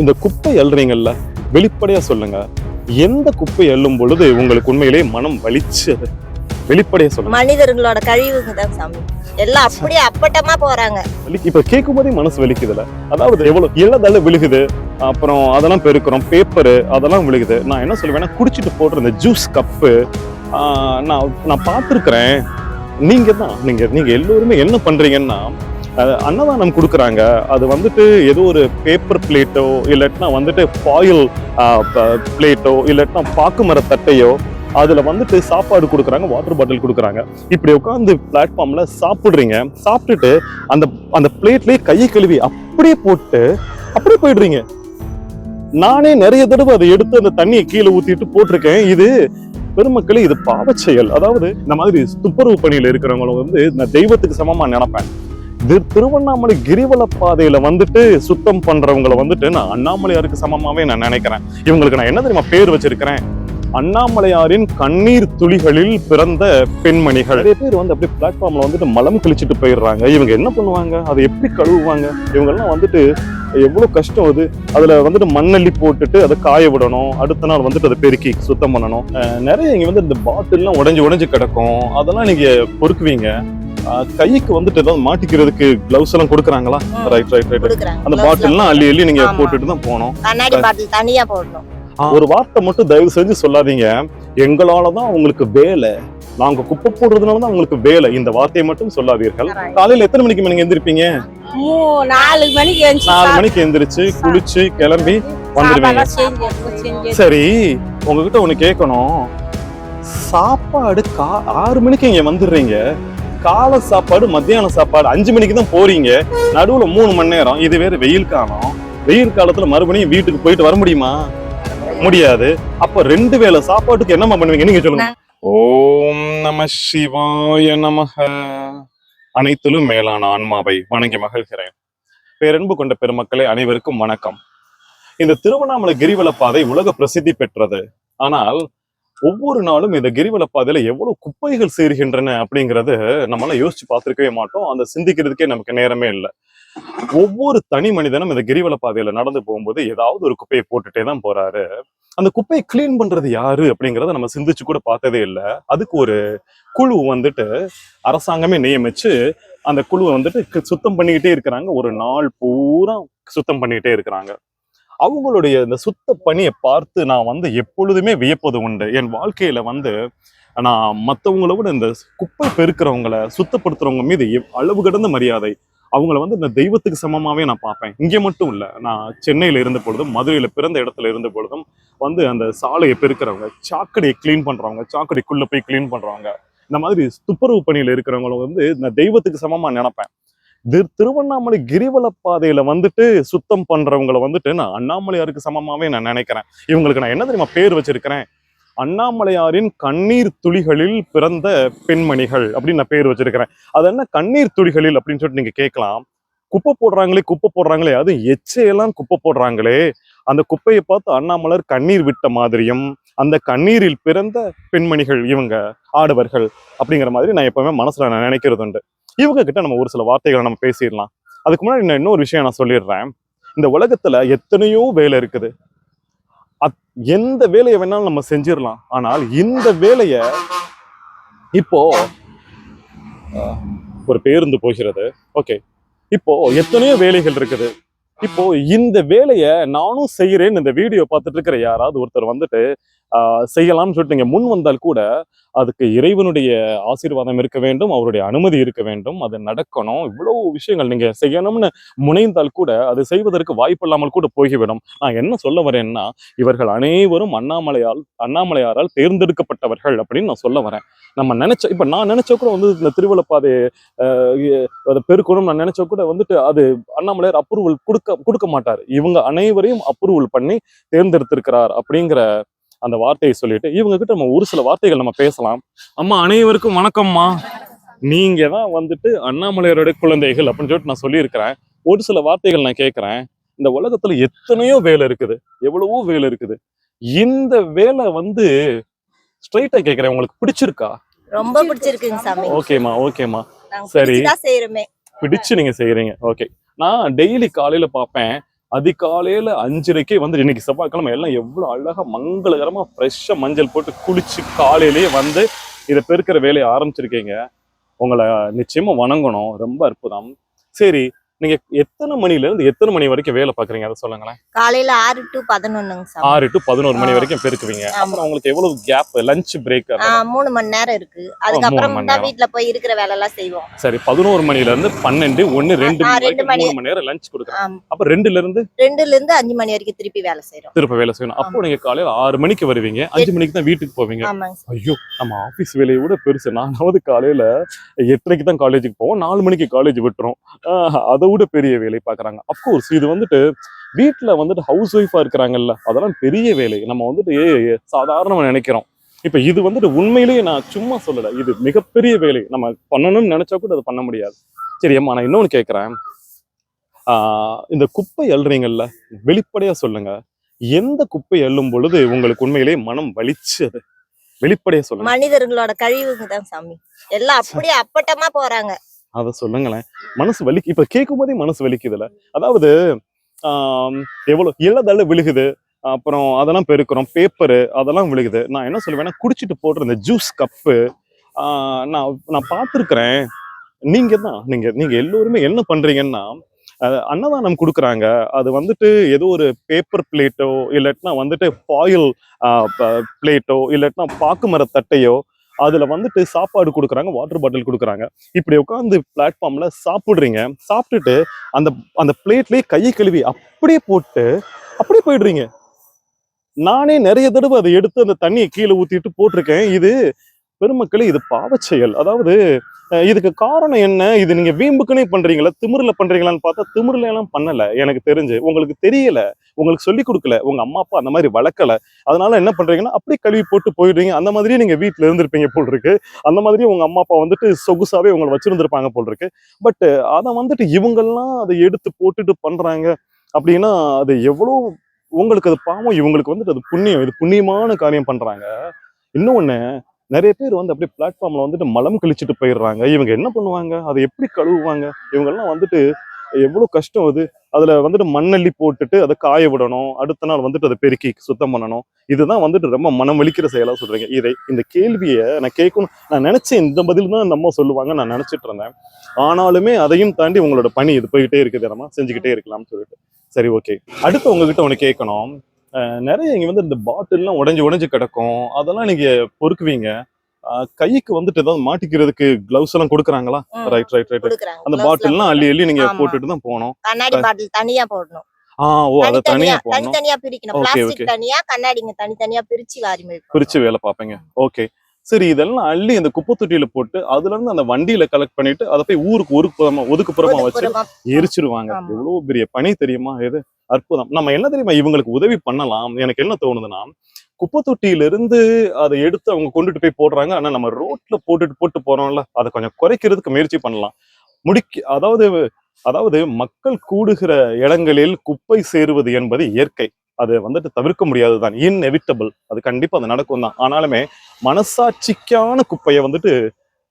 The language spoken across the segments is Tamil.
இந்த குப்பை அள்ளுறீங்கல்ல வெளிப்படையா சொல்லுங்க. எந்த குப்பை அள்ளும் பொழுது உங்களுக்கு உண்மையிலேயே மனம் வலிச்சது வெளிப்படையா சொல்லுங்க. மனிதர்களோட கழிவுங்க தான் சாமி. எல்லாம் அப்படியே அப்பட்டமா போறாங்க. இப்ப கேட்கும் போதே மனசு வலிக்குதுல அதாவது எவ்வளவு இளதள்ள விழுகுது அப்புறம் அதெல்லாம் பெருக்கிறோம் பேப்பரு அதெல்லாம் விழுகுது. நான் என்ன சொல்லுவேன்னா குடிச்சிட்டு போடுற இந்த ஜூஸ் கப்பு நான் நான் பார்த்துருக்கிறேன். நீங்க தான் நீங்க நீங்க எல்லோருமே என்ன பண்றீங்கன்னா அன்னதானம் கொடுக்குறாங்க. அது வந்துட்டு ஏதோ ஒரு பேப்பர் பிளேட்டோ இல்லாட்டினா வந்துட்டு ஃபாயில் பிளேட்டோ இல்லாட்டினா பாக்குமர தட்டையோ அதில் வந்துட்டு சாப்பாடு கொடுக்குறாங்க வாட்டர் பாட்டில் கொடுக்குறாங்க. இப்படி உட்காந்து பிளாட்ஃபார்மில் சாப்பிட்றீங்க. சாப்பிட்டுட்டு அந்த அந்த பிளேட்லேயே கையை கழுவி அப்படியே போட்டு அப்படியே போயிடுறீங்க. நானே நிறைய தடவை அதை எடுத்து அந்த தண்ணியை கீழே ஊற்றிட்டு போட்டிருக்கேன். இது பெருமக்களே இது பாவச் செயல். அதாவது இந்த மாதிரி துப்புரவு பணியில் இருக்கிறவங்களும் வந்து நான் தெய்வத்துக்கு சமமாக நினைப்பேன். திருவண்ணாமலை கிரிவல பாதையில வந்துட்டு சுத்தம் பண்றவங்களை வந்துட்டு நான் அண்ணாமலையாருக்கு சமமாவே நான் நினைக்கிறேன். இவங்களுக்கு நான் என்ன தெரியுமா பேர் வச்சிருக்கிறேன்? அண்ணாமலையாரின் கண்ணீர் துளிகளில் பிறந்த பெண்மணிகள். நிறைய பேர் வந்து அப்படியே பிளாட்ஃபார்ம்ல வந்துட்டு மலம் கழிச்சுட்டு போயிடுறாங்க. இவங்க என்ன பண்ணுவாங்க? அதை எப்படி கழுவுவாங்க? இவங்கெல்லாம் வந்துட்டு எவ்வளோ கஷ்டம் அது? அதில் வந்துட்டு மண்ணள்ளி போட்டுட்டு அதை காய விடணும். அடுத்த நாள் வந்துட்டு அதை பெருக்கி சுத்தம் பண்ணணும். நிறைய இங்கே வந்து இந்த பாட்டில்லாம் உடஞ்சி உடஞ்சி கிடக்கும். அதெல்லாம் நீங்கள் பொறுக்குவீங்க. கைக்கு வந்துட்டு ஏதாவது மாட்டிக்கிறதுக்கு கிளவுஸ் எல்லாம் கொடுக்குறாங்களா. ரைட் ரைட் ரைட் அந்த gloves பாட்டில்லாம் அள்ளி அள்ளி நீங்க. போட்டுட்டு தான் போகணும். கண்ணாடி பாட்டில் தனியா போடணும். ஒரு வார்த்தை மட்டும் தயவு செஞ்சு சொல்லாதீங்க. எங்களால தான் உங்களுக்கு வேலை. நாங்க குப்பை போடுறதுனால தான் உங்களுக்கு வேலை. இந்த வார்த்தையை மட்டும் சொல்லாதீர்கள். காலையில எத்தனை மணிக்கு நீங்க எந்திருப்பீங்க? நாலு மணிக்கு நாலு மணிக்கு எந்திரிச்சு குளிச்சு கிளம்பி செஞ்சு. சரி உங்ககிட்ட ஒண்ணு கேட்கணும். சாப்பாடு கா ஆறு மணிக்கு இங்க வந்துடுறீங்க. காலை சாப்பாடு மத்தியான சாப்பாடு அஞ்சு மணிக்கு தான் போறீங்க. நடுவுல மூணு மணி நேரம். இது வேற வெயில் காலம். வெயில் காலத்துல மறுபடியும் வீட்டுக்கு போயிட்டு வர முடியுமா? முடியாது. அப்ப ரெண்டு வேளை சாப்பாட்டுக்கு என்னம்மா பண்ணுவீங்க? நீங்க சொல்லுங்க. ஓம் நம சிவாய நமக அனைத்திலும் மேலான ஆன்மாவை வணங்கி மகிழ்கிறேன். பேரன்பு கொண்ட பெருமக்களே அனைவருக்கும் வணக்கம். இந்த திருவண்ணாமலை கிரிவல பாதை உலக பிரசித்தி பெற்றது. ஆனால் ஒவ்வொரு நாளும் இந்த கிரிவல பாதையில எவ்வளவு குப்பைகள் சேருகின்றன அப்படிங்கறத நம்மளால யோசிச்சு பார்த்துருக்கவே மாட்டோம். அந்த சிந்திக்கிறதுக்கே நமக்கு நேரமே இல்லை. ஒவ்வொரு தனி மனிதனும் இந்த கிரிவல பாதையில நடந்து போகும்போது ஏதாவது ஒரு குப்பையை போட்டுட்டே தான் போறாரு. அந்த குப்பையை கிளீன் பண்றது யாரு அப்படிங்கறத நம்ம சிந்திச்சு கூட பார்த்ததே இல்லை. அதுக்கு ஒரு குழு வந்துட்டு அரசாங்கமே நியமிச்சு அந்த குழுவை வந்துட்டு சுத்தம் பண்ணிக்கிட்டே இருக்கிறாங்க. ஒரு நாள் பூரா சுத்தம் பண்ணிக்கிட்டே இருக்கிறாங்க. அவங்களுடைய இந்த சுத்த பணியை பார்த்து நான் வந்து எப்பொழுதுமே வியப்பது உண்டு. என் வாழ்க்கையில வந்து நான் மற்றவங்கள விட இந்த குப்பை பெருக்கிறவங்கள சுத்தப்படுத்துறவங்க மீது எவ்- அளவு கடந்த மரியாதை அவங்கள வந்து இந்த தெய்வத்துக்கு சமமாகவே நான் பார்ப்பேன். இங்கே மட்டும் இல்லை நான் சென்னையில் இருந்த பொழுதும் மதுரையில் பிறந்த இடத்துல இருந்த பொழுதும் வந்து அந்த சாலையை பெருக்கிறவங்க சாக்கடையை க்ளீன் பண்ணுறவங்க சாக்கடைக்குள்ளே போய் க்ளீன் பண்ணுறவங்க இந்த மாதிரி துப்புரவு பணியில் இருக்கிறவங்கள வந்து இந்த தெய்வத்துக்கு சமமாக நினைப்பேன். திரு- திருவண்ணாமலை கிரிவல பாதையில வந்துட்டு சுத்தம் பண்றவங்கள வந்துட்டு நான் அண்ணாமலையாருக்கு சமமாவே நான் நினைக்கிறேன். இவங்களுக்கு நான் என்ன தெரியுமா பேர் வச்சிருக்கிறேன்? அண்ணாமலையாரின் கண்ணீர் துளிகளில் பிறந்த பெண்மணிகள் அப்படின்னு நான் பேர் வச்சிருக்கிறேன். அது என்ன கண்ணீர் துளிகளில் அப்படின்னு சொல்லிட்டு நீங்க கேட்கலாம். குப்பை போடுறாங்களே குப்பை போடுறாங்களே அது எச்சையெல்லாம் குப்பை போடுறாங்களே. அந்த குப்பையை பார்த்து அண்ணாமலர் கண்ணீர் விட்ட மாதிரியும் அந்த கண்ணீரில் பிறந்த பெண்மணிகள் இவங்க ஆடவர்கள் அப்படிங்கிற மாதிரி நான் எப்பவுமே மனசுல நான் நினைக்கிறது உண்டு இவங்க கிட்ட நம்ம ஒரு சில வார்த்தைகளை நம்ம பேசிடலாம். அதுக்கு முன்னாடி நான் இன்னொரு விஷயம் நான் சொல்லிடுறேன். இந்த உலகத்துல எத்தனையோ வேலை இருக்குது. அத்- எந்த வேலையை வேணாலும் நம்ம செஞ்சிடலாம். ஆனால் இந்த வேலைய இப்போ ஒரு பேருந்து போகிறது. ஓகே. இப்போ எத்தனையோ வேலைகள் இருக்குது. இப்போ இந்த வேலையை நானும் செய்யறேன்னு இந்த வீடியோ பார்த்துட்டு இருக்கிற யாராவது ஒருத்தர் வந்துட்டு செய்யலாம்னு சொல்லிட்டு நீங்கள் முன் வந்தால் கூட அதுக்கு இறைவனுடைய ஆசீர்வாதம் இருக்க வேண்டும் அவருடைய அனுமதி இருக்க வேண்டும் அது நடக்கணும். இவ்வளவு விஷயங்கள் நீங்க செய்யணும்னு முனைந்தால் கூட அது செய்வதற்கு வாய்ப்பு இல்லாமல் கூட போய்விடும். நான் என்ன சொல்ல வரேன்னா இவர்கள் அனைவரும் அண்ணாமலையால் அண்ணாமலையாரால் தேர்ந்தெடுக்கப்பட்டவர்கள் அப்படின்னு நான் சொல்ல வரேன். நம்ம நினைச்ச இப்ப நான் நினைச்ச கூட வந்து இந்த திருவள்ளப்பாதை அதை பெருக்கணும் நான் நினைச்ச கூட வந்துட்டு அது அண்ணாமலையார் அப்ரூவல் கொடுக்க கொடுக்க மாட்டார். இவங்க அனைவரையும் அப்ரூவல் பண்ணி தேர்ந்தெடுத்திருக்கிறார் அப்படிங்கிற அந்த வார்த்தையை சொல்லிட்டு இவங்க கிட்ட நம்ம ஒரு சில வார்த்தைகள் நம்ம பேசலாம். அம்மா அனைவருக்கும் வணக்கம்மா. நீங்க தான் வந்துட்டு அண்ணாமலையாருடைய குழந்தைகள் அப்படின்னு சொல்லிட்டு நான் சொல்லியிருக்கிறேன். ஒரு சில வார்த்தைகள் நான் கேட்கிறேன். இந்த உலகத்துல எத்தனையோ வேலை இருக்குது. எவ்வளவோ வேலை இருக்குது. இந்த வேலை வந்து ஸ்ட்ரைட்டா கேட்கிறேன். உங்களுக்கு பிடிச்சிருக்கா? ரொம்ப பிடிச்சிருக்குங்க சாமி. ஓகேம்மா நாங்க சரி. பிடிச்சு நீங்க செய்யறீங்க ஓகே. நான் டெய்லி காலையில பார்ப்பேன். அதிகாலையில அஞ்சரைக்கே வந்து இன்னைக்கு செவ்வாய்க்கிழமை எல்லாம் எவ்வளவு அழகா மங்களகரமா ஃப்ரெஷ்ஷா மஞ்சள் போட்டு குளிச்சு காலையிலேயே வந்து இதை பெருக்கிற வேலையை ஆரம்பிச்சிருக்கீங்க. உங்களை நிச்சயமா வணங்கணும். ரொம்ப அற்புதம். சரி நீங்க எத்தனை மணில இருந்து எத்தனை மணி வரைக்கும் வேலை பாக்குறீங்க அதை சொல்லுங்களேன். காலையில ஆறு டு பதினொன்னுங்க ஆறு டு பதினோரு மணி. வரைக்கும் பெருக்குவீங்க. அப்புறம் உங்களுக்கு எவ்வளவு கேப் லஞ்ச் பிரேக் மூணு மணி நேரம் இருக்கு. அதுக்கப்புறம் தான். வீட்டுல போய் இருக்கிற வேலை எல்லாம் செய்வோம். சரி பதினோரு மணில இருந்து பன்னெண்டு ஒன்னு ரெண்டு ரெண்டு மணி. மூணு நேரம் லஞ்ச் கொடுக்குறாங்க ஆமா. அப்ப ரெண்டுல இருந்து? ரெண்டுல இருந்து அஞ்சு மணி வரைக்கும் திருப்பி வேலை செய்யறோம் திருப்ப வேலை செய்யணும். அப்போ நீங்க காலையில ஆறு மணிக்கு வருவீங்க. அஞ்சு மணிக்கு தான் வீட்டுக்கு போவீங்க. ஐயோ நம்ம ஆபீஸ் வேலையை விட பெருசு. நானாவது காலையில எட்டரைக்கு தான் காலேஜுக்கு போவோம். நாலு மணிக்கு காலேஜ் விட்டுரும் அதை விட பெரிய வேலை பாக்குறாங்க அஃப்கோர்ஸ் இது வந்துட்டு வீட்டில் வந்துட்டு ஹவுஸ் ஒய்ஃபாக இருக்கிறாங்கல்ல அதெல்லாம் பெரிய வேலை. நம்ம வந்துட்டு ஏ, சாதாரணமா நினைக்கிறோம். இப்ப இது வந்துட்டு உண்மையிலேயே நான் சும்மா சொல்லலை. இது மிகப்பெரிய வேலை. நம்ம பண்ணணும்னு நினைச்சா கூட அதை பண்ண முடியாது. சரி அம்மா நான் இன்னொன்னு கேட்குறேன். ஆஹ், இந்த குப்பை அள்ளுறீங்கல்ல வெளிப்படையா சொல்லுங்க. எந்த குப்பை அள்ளும் பொழுது உங்களுக்கு உண்மையிலேயே மனம் வலிச்சது? வெளிப்படையா சொல்லுங்க. மனிதர்களோட கழிவுங்க தான் சாமி. எல்லாம் அப்படியே அப்பட்டமா போறாங்க. அதை சொல்லுங்களேன். மனசு வலிக்கு இப்போ கேட்கும் போதே மனசு வலிக்குதுல அதாவது எவ்வளோ எவ்வளவு இளதள்ள விழுகுது அப்புறம் அதெல்லாம் பெருக்கிறோம் பேப்பரு அதெல்லாம் விழுகுது. நான் என்ன சொல்லுவேன்னா குடிச்சிட்டு போடுற இந்த ஜூஸ் கப்பு நான் நான் பார்த்துருக்குறேன். நீங்க தான் நீங்க நீங்க எல்லோருமே என்ன பண்றீங்கன்னா அன்னதானம் கொடுக்குறாங்க. அது வந்துட்டு ஏதோ ஒரு பேப்பர் பிளேட்டோ இல்லாட்டினா வந்துட்டு ஃபாயில் பிளேட்டோ இல்லாட்டினா பாக்குமர தட்டையோ அதுல வந்துட்டு சாப்பாடு கொடுக்குறாங்க வாட்டர் பாட்டில் கொடுக்குறாங்க. இப்படி உட்காந்து பிளாட்ஃபார்ம்ல சாப்பிடுறீங்க சாப்பிட்டுட்டு அந்த அந்த பிளேட்லயே கையை கழுவி அப்படியே போட்டு அப்படியே போயிடுறீங்க. நானே நிறைய தடவை அதை எடுத்து அந்த தண்ணியை கீழே ஊத்திட்டு போட்டிருக்கேன். இது பெருமக்களே இது பாவச்செயல் அதாவது இதுக்கு காரணம் என்ன? இது நீங்க வீம்புக்குன்னே பண்றீங்களா? திமிர்ல பண்றீங்களான்னு பார்த்தா திமிர்ல எல்லாம் பண்ணல எனக்கு தெரிஞ்சு. உங்களுக்கு தெரியல. உங்களுக்கு சொல்லி கொடுக்கல. உங்க அம்மா அப்பா அந்த மாதிரி வளர்க்கல. அதனால என்ன பண்றீங்கன்னா அப்படியே கழுவி போட்டு போயிடுறீங்க. அந்த மாதிரியே நீங்க வீட்டுல இருந்திருப்பீங்க போல் இருக்கு அந்த மாதிரி உங்க அம்மா அப்பா வந்துட்டு சொகுசாவே உங்களை வச்சிருந்திருப்பாங்க போல் இருக்கு பட் அதை வந்துட்டு இவங்கெல்லாம் அதை எடுத்து போட்டுட்டு பண்றாங்க அப்படின்னா அது எவ்வளோ உங்களுக்கு அது பாவம். இவங்களுக்கு வந்துட்டு அது புண்ணியம். இது புண்ணியமான காரியம் பண்றாங்க. இன்னொன்னு நிறைய பேர் வந்து அப்படியே பிளாட்ஃபார்ம்ல வந்துட்டு மலம் கழிச்சுட்டு போயிடுறாங்க. இவங்க என்ன பண்ணுவாங்க? அதை எப்படி கழுவுவாங்க? இவங்கெல்லாம் வந்துட்டு எவ்வளவு கஷ்டம் அது? அதுல வந்துட்டு மண்ணள்ளி போட்டுட்டு அதை காய விடணும். அடுத்த நாள் வந்துட்டு அதை பெருக்கி சுத்தம் பண்ணணும். இதுதான் வந்துட்டு ரொம்ப மனம் வலிக்கிற செயலா சொல்றீங்க. இதை இந்த கேள்வியை நான் கேட்கணும். நான் நினைச்சேன் இந்த பதில் தான் நம்ம சொல்லுவாங்க நான் நினைச்சிட்டு இருந்தேன். ஆனாலுமே அதையும் தாண்டி உங்களோட பணி இது போயிட்டே இருக்குது. நம்ம செஞ்சுக்கிட்டே இருக்கலாம்னு சொல்லிட்டு. சரி ஓகே அடுத்து உங்ககிட்ட ஒன்று கேட்கணும். நிறைய இங்க வந்து இந்த பாட்டில்லாம் உடைஞ்சு உடைஞ்சு கிடக்கும். அதெல்லாம் நீங்க பொறுக்குவீங்க. கைக்கு வந்துட்டு ஏதாவது மாட்டிக்கிறதுக்கு கிளவுஸ் எல்லாம் கொடுக்குறாங்களா? ரைட் ரைட் ரைட் அந்த பாட்டில்லாம் அள்ளி அள்ளி நீங்க. போட்டுட்டு தான் போகணும். கண்ணாடி பாட்டில் தனியா போடணும். ஆ ஓ அதை தனித்தனியா தனியா போடணும். தனித்தனியா பிரிக்கணும். Okay, plastic okay. தனியா கண்ணாடிங்க தனித்தனியா பிரிச்சு வாரி மேல் பிரிச்சு வேலை பார்ப்பீங்க. ஓகே. சரி இதெல்லாம் அள்ளி அந்த குப்பை தொட்டியில போட்டு அதுல இருந்து அந்த வண்டியில கலெக்ட் பண்ணிட்டு அதை போய் ஊருக்கு ஒதுக்குப்புறமா ஒதுக்குப்புறமா வச்சு. எரிச்சிருவாங்க. எவ்வளவு பெரிய பணி தெரியுமா இது? அற்புதம். நம்ம என்ன தெரியுமா இவங்களுக்கு உதவி பண்ணலாம்? எனக்கு என்ன தோணுதுன்னா குப்பை தொட்டியில இருந்து அதை எடுத்து அவங்க கொண்டுட்டு போய் போடுறாங்க. ஆனா நம்ம ரோட்ல போட்டுட்டு போட்டு போறோம்ல அதை கொஞ்சம் குறைக்கிறதுக்கு முயற்சி பண்ணலாம். முடிக்க அதாவது அதாவது மக்கள் கூடுகிற இடங்களில் குப்பை சேருவது என்பது இயற்கை. அது வந்துட்டு தவிர்க்க முடியாது தான் இன்எவிட்டபிள் அது கண்டிப்பா அது நடக்கும் தான் ஆனாலுமே மனசாட்சிக்கான குப்பையை வந்துட்டு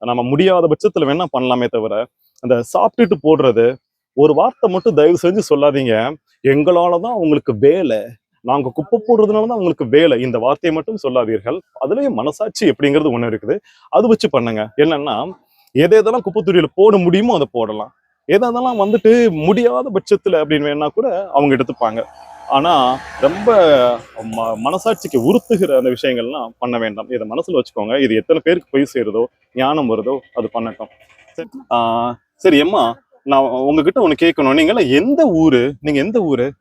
நம்ம முடியாத பட்சத்துல வேணா பண்ணலாமே தவிர அந்த சாப்பிட்டுட்டு போடுறது ஒரு வார்த்தை மட்டும் தயவு செஞ்சு சொல்லாதீங்க. எங்களால தான் உங்களுக்கு வேலை நாங்க குப்பை போடுறதுனால தான் உங்களுக்கு வேலை இந்த வார்த்தையை மட்டும் சொல்லாதீர்கள். அதுலயும் மனசாட்சி எப்படிங்கிறது ஒண்ணு இருக்குது. அது வச்சு பண்ணுங்க. என்னன்னா எதை எதெல்லாம் குப்பை போட முடியுமோ அதை போடலாம். எதெல்லாம் வந்துட்டு முடியாத பட்சத்துல அப்படின்னு வேணா கூட அவங்க எடுத்துப்பாங்க. ஆனா ரொம்ப ம- மனசாட்சிக்கு உறுத்துகிற அந்த விஷயங்கள்லாம் பண்ண வேண்டாம். இதை மனசுல வச்சுக்கோங்க. இது எத்தனை பேருக்கு போய் சேருதோ ஞானம் வருதோ அது பண்ணட்டும். சரி ஆஹ் சரி அம்மா நான் உங்ககிட்ட ஒண்ணு கேட்கணும். நீங்க எந்த ஊரு? நீங்க எந்த ஊரு?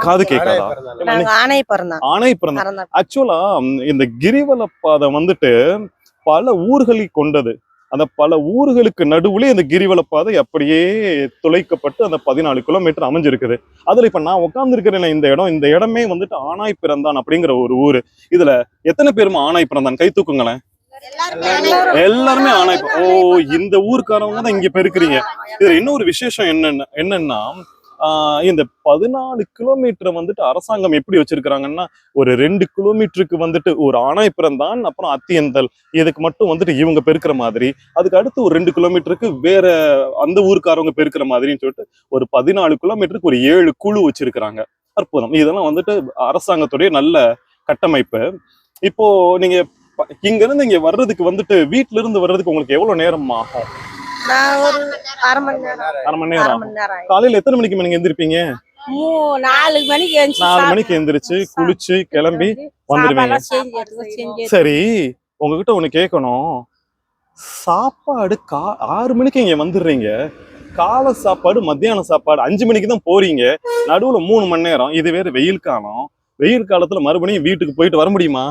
காது கேட்காது. ஆணை ஆனை பிறந்த ஆக்சுவலா இந்த கிரிவல பாதை வந்துட்டு பல ஊர்களை கொண்டது. அந்த பல ஊர்களுக்கு நடுவுல இந்த கிரிவல பாதை அப்படியே துளைக்கப்பட்டு அந்த பதினாலு கிலோமீட்டர் அமைஞ்சிருக்குது. அதுல இப்ப நான் உட்கார்ந்து இந்த இடம். இந்த இடமே வந்துட்டு ஆனாய் பிறந்தான் அப்படிங்கிற ஒரு ஊரு. இதுல எத்தனை பேருமா ஆனாய் பிறந்தான்? கை தூக்குங்களேன். எல்லாருமே ஆணை- எல்லாருமே ஆனாய் பி- ஓ இந்த ஊருக்காரவங்க தான் இங்க பெருக்குறீங்க. இதுல இன்னொரு விசேஷம் என்னன்னா என்னன்னா ஆஹ் இந்த பதினாலு கிலோமீட்டரை வந்துட்டு அரசாங்கம் எப்படி வச்சிருக்கிறாங்கன்னா ஒரு ரெண்டு கிலோமீட்டருக்கு வந்துட்டு ஒரு ஆணாய் பிறந்தான் அப்புறம் அத்தியந்தல். இதுக்கு மட்டும் வந்துட்டு இவங்க பெருக்கிற மாதிரி. அதுக்கு அடுத்து ஒரு ரெண்டு கிலோமீட்டருக்கு வேற அந்த ஊருக்காரவங்க பெருக்கிற மாதிரின்னு சொல்லிட்டு ஒரு பதினாலு கிலோமீட்டருக்கு ஒரு ஏழு குழு வச்சிருக்கிறாங்க. அற்புதம். இதெல்லாம் வந்துட்டு அரசாங்கத்துடைய நல்ல கட்டமைப்பு. இப்போ நீங்க இங்க இருந்து இங்க வர்றதுக்கு வந்துட்டு வீட்ல இருந்து வர்றதுக்கு உங்களுக்கு எவ்வளவு நேரம் ஆகும்? நான் ஒரு அரை மணி நேரம். அரை மணி நேரம். காலையில எத்தனை மணிக்கு நீங்க எந்திருப்பீங்க? நாலு மணிக்கு நாலு மணிக்கு எந்திரிச்சு குளிச்சு கிளம்பி வந்துருவீங்க. சரி உங்ககிட்ட ஒண்ணு கேட்கணும் சாப்பாடு கா ஆறு மணிக்கு இங்க வந்துடுறீங்க. காலை சாப்பாடு மத்தியான சாப்பாடு அஞ்சு மணிக்கு தான் போறீங்க. நடுவுல மூணு மணி நேரம். இது வேற வெயில் காலம். வெயில் காலத்துல மறுபடியும் வீட்டுக்கு போயிட்டு வர முடியுமா?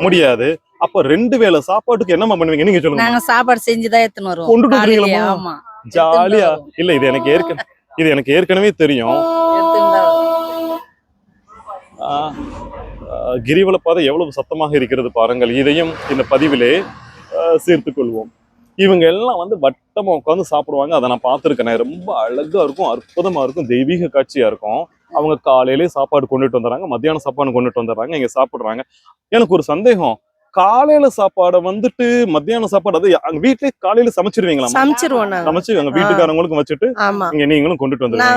முடியாது. அப்ப ரெண்டு வேளை சாப்பாட்டுக்கு என்னம்மா பண்ணுவீங்க? நீங்க சொல்லுங்க. நாங்க சாப்பாடு செஞ்சுதான் எடுத்துன்னு வருவோம். காலையிலே, வந்துருவீங்களா? ஆமா. ஜாலியா. இல்ல இது எனக்கு ஏற்கனவே இது எனக்கு ஏற்கனவே தெரியும். ஆஹ் கிரிவலப்பாதை எவ்வளவு சத்தமாக இருக்கிறது பாருங்கள். இதையும் இந்த பதிவிலே ஆஹ் சேர்த்துக் கொள்வோம். இவங்க எல்லாம் வந்து வட்டமா உட்காந்து சாப்பிடுவாங்க. அதை நான் பார்த்துருக்கேன். ரொம்ப அழகா இருக்கும் அற்புதமா இருக்கும் தெய்வீக காட்சியா இருக்கும். அவங்க காலையிலே சாப்பாடு கொண்டுட்டு வந்துடுறாங்க மத்தியானம் சாப்பாடு கொண்டுட்டு வந்துடுறாங்க இங்க சாப்பிடுறாங்க. எனக்கு ஒரு சந்தேகம். காலையில சாப்பாடை வந்துட்டு மத்தியான சாப்பாடு அது அங்க வீட்லயே காலையில சமைச்சிருவீங்களா சமைச்சிருவோம் சமைச்சு எங்க வீட்டுக்காரங்களுக்கும் வச்சுட்டு இங்க நீங்களும் கொண்டுட்டு வந்துருவீங்க.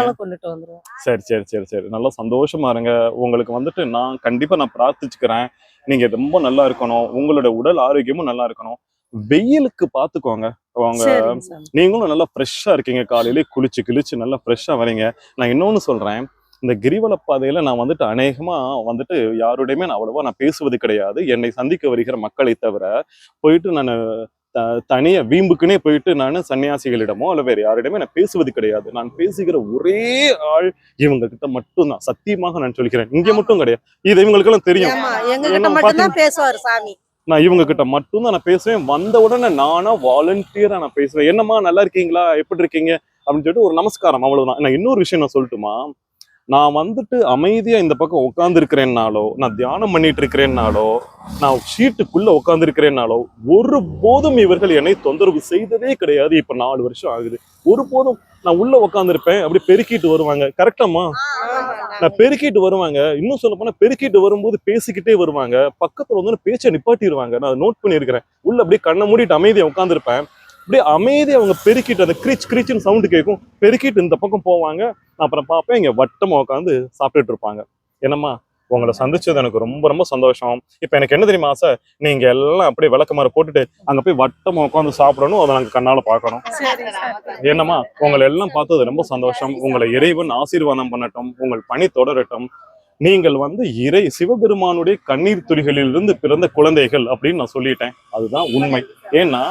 சரி சரி சரி சரி. நல்லா சந்தோஷமா இருங்க. உங்களுக்கு வந்துட்டு நான் கண்டிப்பா நான் பிரார்த்திச்சுக்கிறேன். நீங்க ரொம்ப நல்லா இருக்கணும். உங்களோட உடல் ஆரோக்கியமும் நல்லா இருக்கணும். வெயிலுக்கு பாத்துக்கோங்க. அவங்க. நீங்களும் நல்லா ஃப்ரெஷ்ஷா இருக்கீங்க. காலையிலே குளிச்சு கிழிச்சு நல்லா ஃப்ரெஷ்ஷா வரீங்க. நான் இன்னொன்னு சொல்றேன். இந்த கிரிவல பாதையில நான் வந்துட்டு அநேகமா வந்துட்டு யாரோடையுமே நான் அவ்வளவா நான் பேசுவது கிடையாது. என்னை சந்திக்க வருகிற மக்களை தவிர போயிட்டு நான் தனியா வீம்புக்குனே போயிட்டு நான் சன்னியாசிகளிடமோ அல்ல வேற யாரிடமே நான் பேசுவது கிடையாது. நான் பேசுகிற ஒரே ஆள் இவங்க கிட்ட மட்டும்தான். சத்தியமாக நான் சொல்கிறேன். இங்க மட்டும் கிடையாது. இது இவங்களுக்கெல்லாம் தெரியும். ஆமா. எங்க கிட்ட என்ன மட்டும்தான் பேசுவாரு சாமி. நான் இவங்க கிட்ட மட்டும்தான் நான் பேசுவேன். வந்த உடனே நானா வாலண்டியரா நான் பேசுவேன். என்னம்மா நல்லா இருக்கீங்களா? எப்படி இருக்கீங்க? அப்படின்னு சொல்லிட்டு ஒரு நமஸ்காரம். அவ்வளவுதான். நான் இன்னொரு விஷயம் நான் சொல்லட்டுமா? நான் வந்துட்டு அமைதியா இந்த பக்கம் உட்கார்ந்து இருக்கிறேன்னாலோ நான் தியானம் பண்ணிட்டு இருக்கிறேன்னாலோ நான் ஷீட்டுக்குள்ள உட்கார்ந்து இருக்கிறேன்னாலோ ஒரு போதும் இவர்கள் என்னை தொந்தரவு செய்ததே கிடையாது. இப்ப நாலு வருஷம் ஆகுது. ஒரு போதும் நான் உள்ள உட்காந்துருப்பேன் அப்படி பெருக்கிட்டு வருவாங்க. கரெக்டாமா நான் பெருக்கிட்டு வருவாங்க. இன்னும் சொல்ல போனா பெருக்கிட்டு வரும்போது பேசிக்கிட்டே வருவாங்க. பக்கத்துல வந்து பேச்சை நிப்பாட்டிடுவாங்க நான் நோட் பண்ணியிருக்கிறேன். உள்ள அப்படியே கண்ணை மூடிட்டு அமைதியா உட்காந்துருப்பேன் அப்படியே அமைதி அவங்க பெருக்கிட்டு அந்த கிரிச் கிரிச்னு சவுண்டு கேட்கும் பெருக்கிட்டு இந்த பக்கம் போவாங்க. அப்புறம் பார்ப்பேன் இங்க வட்டமா உட்காந்து சாப்பிட்டுட்டு இருப்பாங்க. என்னம்மா உங்களை சந்திச்சது எனக்கு ரொம்ப ரொம்ப சந்தோஷம். இப்போ எனக்கு என்ன தெரியுமா ஆசை நீங்க எல்லாம் அப்படியே விளக்கமாற போட்டுட்டு அங்க போய் வட்டமா உட்காந்து சாப்பிடணும் அதை நாங்க கண்ணால பார்க்கணும். என்னம்மா உங்களை எல்லாம் பார்த்தது ரொம்ப சந்தோஷம். உங்களை இறைவன் ஆசீர்வாதம் பண்ணட்டும். உங்கள் பணி தொடரட்டும். நீங்கள் வந்து இறை சிவபெருமானுடைய கண்ணீர் துளிகளிலிருந்து பிறந்த குழந்தைகள் அப்படின்னு நான் சொல்லிட்டேன். அதுதான் உண்மை. ஏன்னா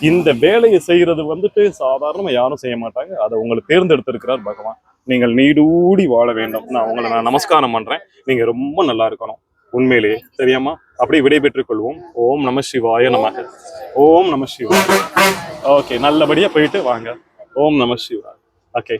இந்த வேலையை செய்யறது வந்துட்டு சாதாரணமா யாரும் செய்ய மாட்டாங்க. அதை உங்களை தேர்ந்தெடுத்திருக்கிறார் பகவான். நீங்கள் நீடூடி வாழ வேண்டும். நான் உங்களை நான் நமஸ்காரம் பண்றேன். நீங்க ரொம்ப நல்லா இருக்கணும். உண்மையிலேயே. தெரியாமா அப்படியே விடைபெற்றுக் கொள்வோம். ஓம் நம சிவாய நமக. ஓம் நம சிவாய. ஓகே. நல்லபடியா போயிட்டு வாங்க. ஓம் நம சிவாய். ஓகே.